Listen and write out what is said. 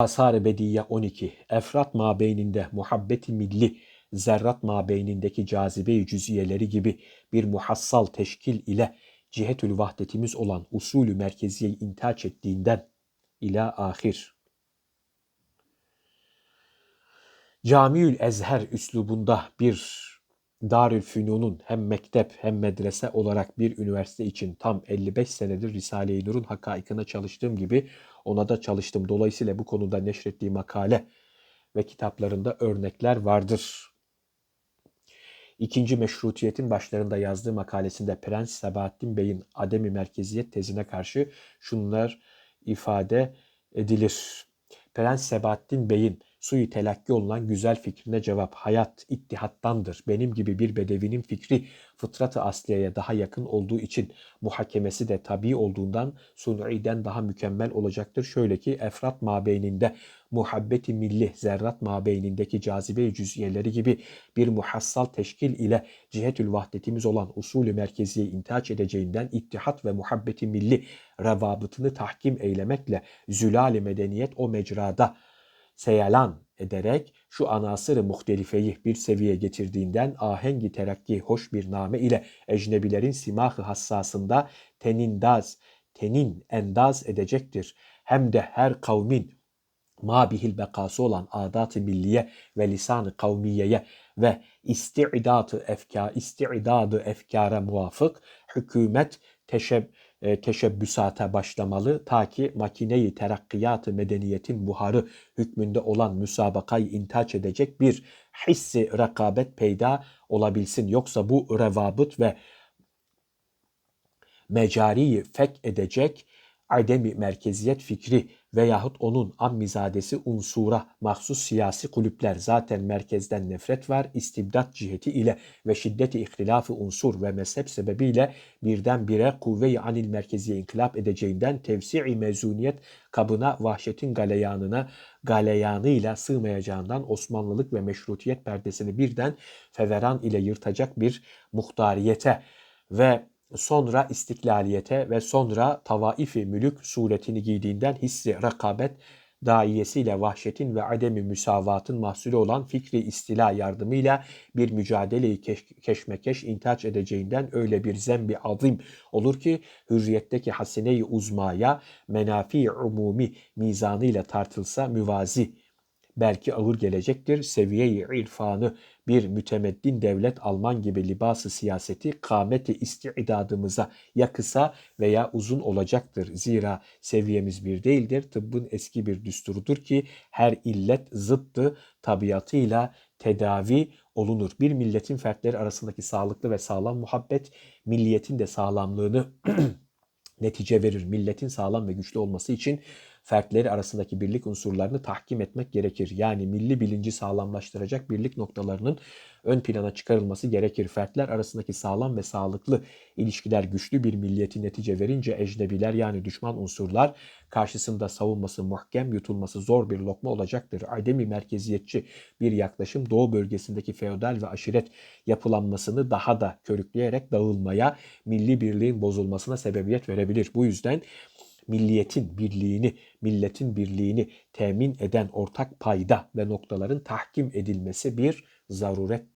Asar-ı Bediye 12. Efrat mabeyninde muhabbeti milli, zerrat mabeynindeki cazibe-i cüziyeleri gibi bir muhassal teşkil ile cihetül vahdetimiz olan usulü merkeziyeyi intaç ettiğinden ila ahir. Camiül Ezher üslubunda bir Darül Fünun'un hem mektep hem medrese olarak bir üniversite için tam 55 senedir Risale-i Nur'un hakaikine çalıştığım gibi ona da çalıştım. Dolayısıyla bu konuda neşrettiği makale ve kitaplarında örnekler vardır. İkinci meşrutiyetin başlarında yazdığı makalesinde Prens Sabahattin Bey'in ademi merkeziyet tezine karşı şunlar ifade edilir. Prens Sebahattin Bey'in suyu telakki olunan güzel fikrine cevap hayat ittihattandır. Benim gibi bir bedevinin fikri fıtratı asliyeye daha yakın olduğu için muhakemesi de tabii olduğundan sun'iden daha mükemmel olacaktır. Şöyle ki efrat mabeyninde muhabbeti milli zerrat mabeynindeki cazibe cüziyeleri gibi bir muhassal teşkil ile cihetül vahdetimiz olan usulü merkeziye intihaç edeceğinden ittihat ve muhabbeti milli revabıtını tahkim eylemekle zülal medeniyet o mecrada seyalan ederek şu anasırı muhtelifeyi bir seviyeye getirdiğinden ahengi terakki hoş bir name ile ecnebilerin simahı hassasında tenindaz, tenin endaz edecektir. Hem de her kavmin mabihil bekası olan adat-ı milliye ve lisan-ı kavmiyeye ve isti'datı efkar, isti'dadı efkara muvafık hükümet teşeb e, teşebbüsata başlamalı ta ki makineyi terakkiyatı medeniyetin buharı hükmünde olan müsabakayı intaç edecek bir hissi rekabet peyda olabilsin. Yoksa bu revabıt ve mecariyi fek edecek ademi merkeziyet fikri veyahut onun ammizadesi unsura mahsus siyasi kulüpler zaten merkezden nefret var, istibdat ciheti ile ve şiddeti ihtilafı unsur ve mezhep sebebiyle birdenbire kuvve-i anil merkeziye inkılap edeceğinden tevsi-i mezuniyet kabına vahşetin galeyanına galeyanıyla sığmayacağından Osmanlılık ve meşrutiyet perdesini birden feveran ile yırtacak bir muhtariyete ve sonra istiklaliyete ve sonra tavaifi mülük suretini giydiğinden hissi rekabet daiyesiyle vahşetin ve ademi müsavatın mahsulü olan fikri istila yardımıyla bir mücadeleyi keş keşmekeş intaç edeceğinden öyle bir zembi azim olur ki hürriyetteki hasene-i uzmaya menafi umumi mizanıyla tartılsa müvazi belki ağır gelecektir. Seviye-i irfanı bir mütemeddin devlet Alman gibi libası siyaseti kâmeti istidadımıza ya kısa veya uzun olacaktır. Zira seviyemiz bir değildir. Tıbbın eski bir düsturudur ki her illet zıttı tabiatıyla tedavi olunur. Bir milletin fertleri arasındaki sağlıklı ve sağlam muhabbet milliyetin de sağlamlığını netice verir. Milletin sağlam ve güçlü olması için fertleri arasındaki birlik unsurlarını tahkim etmek gerekir. Yani milli bilinci sağlamlaştıracak birlik noktalarının ön plana çıkarılması gerekir. Fertler arasındaki sağlam ve sağlıklı ilişkiler güçlü bir milliyeti netice verince ecnebiler yani düşman unsurlar karşısında savunması muhkem, yutulması zor bir lokma olacaktır. Ademi merkeziyetçi bir yaklaşım Doğu bölgesindeki feodal ve aşiret yapılanmasını daha da körükleyerek dağılmaya, milli birliğin bozulmasına sebebiyet verebilir. Bu yüzden milliyetin birliğini, milletin birliğini temin eden ortak payda ve noktaların tahkim edilmesi bir zaruret